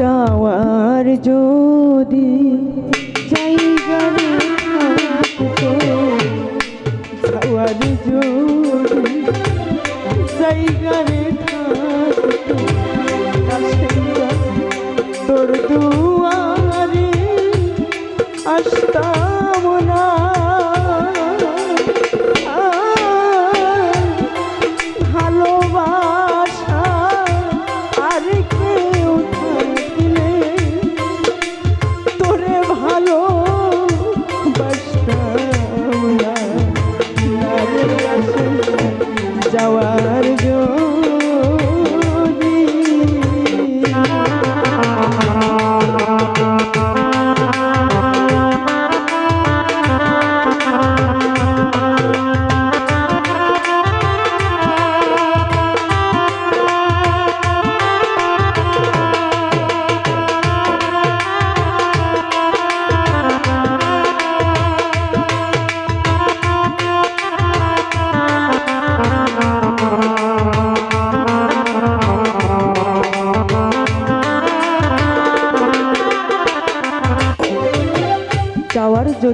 যাওয়ার যদি কাশেরা তোর দুয়ারে আসতাম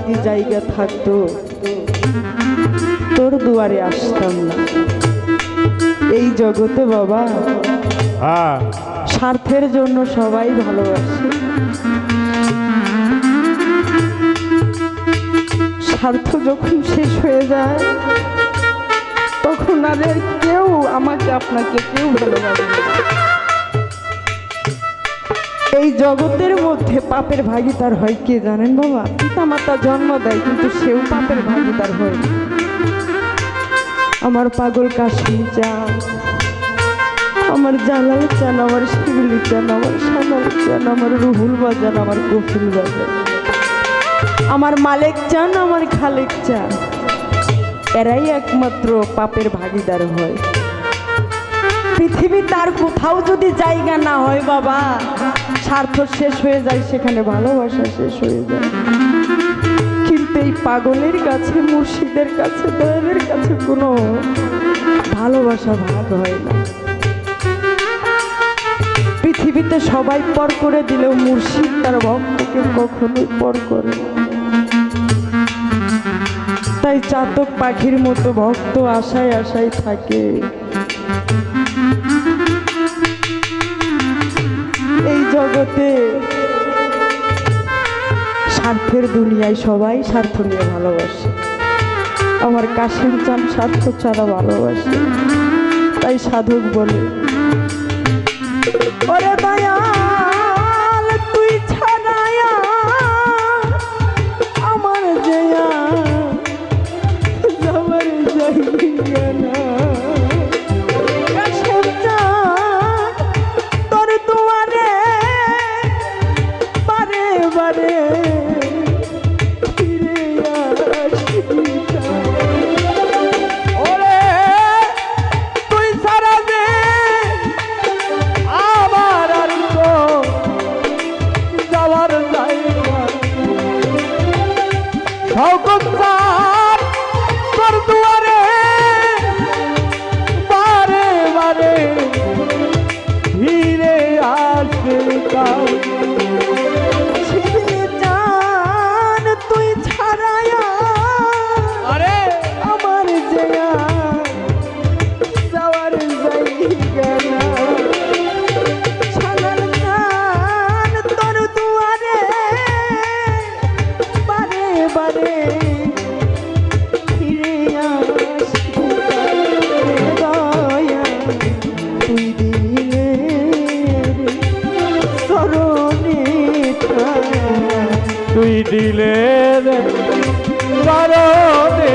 যদি জায়গা থাকতো। তোর দুয়ারে আসতাম না। এই জগতে বাবা হ্যাঁ। স্বার্থের জন্য সবাই ভালোবাসে। স্বার্থ যখন শেষ হয়ে যায় তখন আর কেউ আমাকে আপনাকে কেউ ভালোবাসে না। এই জগতের মধ্যে পাপের ভাগিদার হয় কে জানেন বাবা? পিতা মাতা জন্ম দেয়, কিন্তু সেও পাপের ভাগিদার হয়। আমার পাগল কাশিম চান আমার জালাল চান, আমার শিবলি চান, আমার সামাল চান, আমার রুহুল বাজান, আমার কফিল বাজান। আমার মালিক চান, আমার খালেক চান। এরাই একমাত্র পাপের ভাগিদার হয়। পৃথিবী তার কোথাও যদি জায়গা না হয় বাবা। স্বার্থ শেষ হয়ে যায়, সেখানে ভালোবাসা শেষ হয়ে যায়। কিন্তু এই পাগলের কাছে, মুর্শিদের কাছে, দয়ালের কাছে কোনো ভালোবাসা ভাগ হয় না। পৃথিবীতে সবাই পর করে দিলেও মুর্শিদ তার ভক্তকে কখনোই পর করে তাই চাতক পাখির মতো ভক্ত আশায় আশায় থাকে। জগতে স্বার্থের দুনিয়ায় সবাই স্বার্থ নিয়ে ভালোবাসে। আমার কাশিম চান স্বার্থ ছাড়া ভালোবাসে। তাই সাধক বলে বারে দিলে কারণে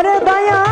ওরে দয়া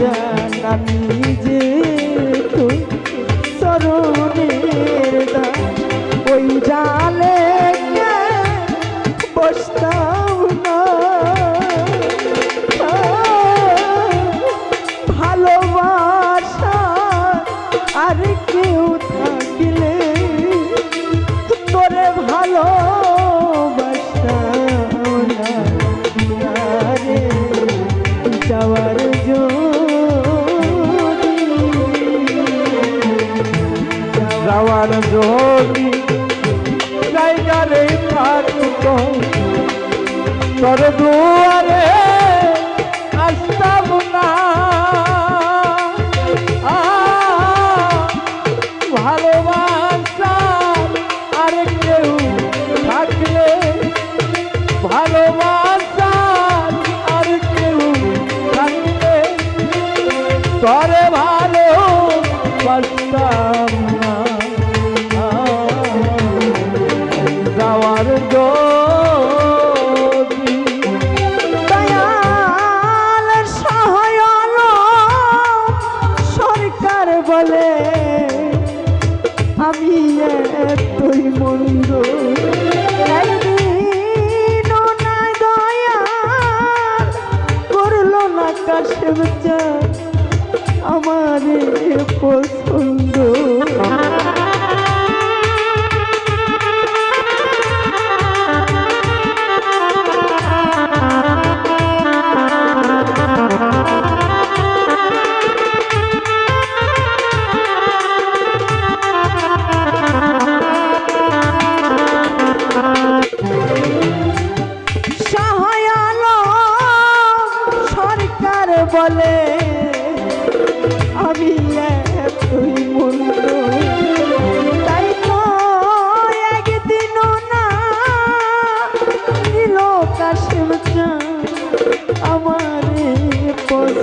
জানা নিজে তো চরণের দা ওই জালে বসতাম না। ভালোবাসা আর কেউ থাকিলে তোরে ভালো সরদুয়ারে আকাশের চা আমার পছন্দ।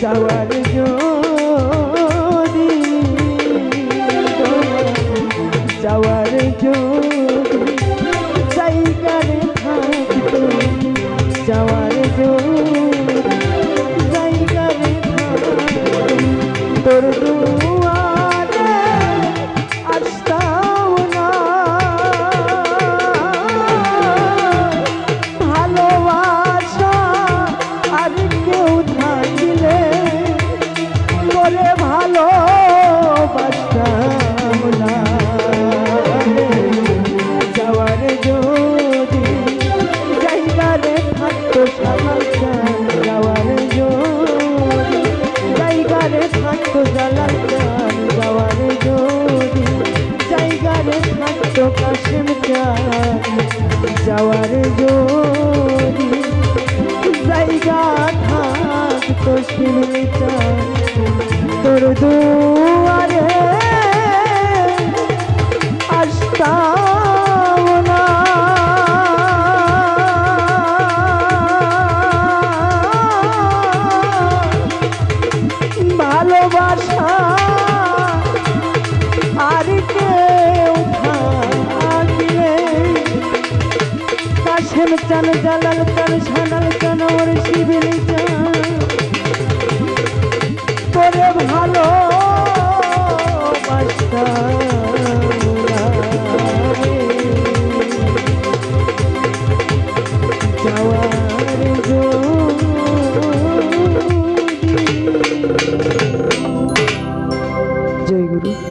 I Sawa, Nijo. থাকলে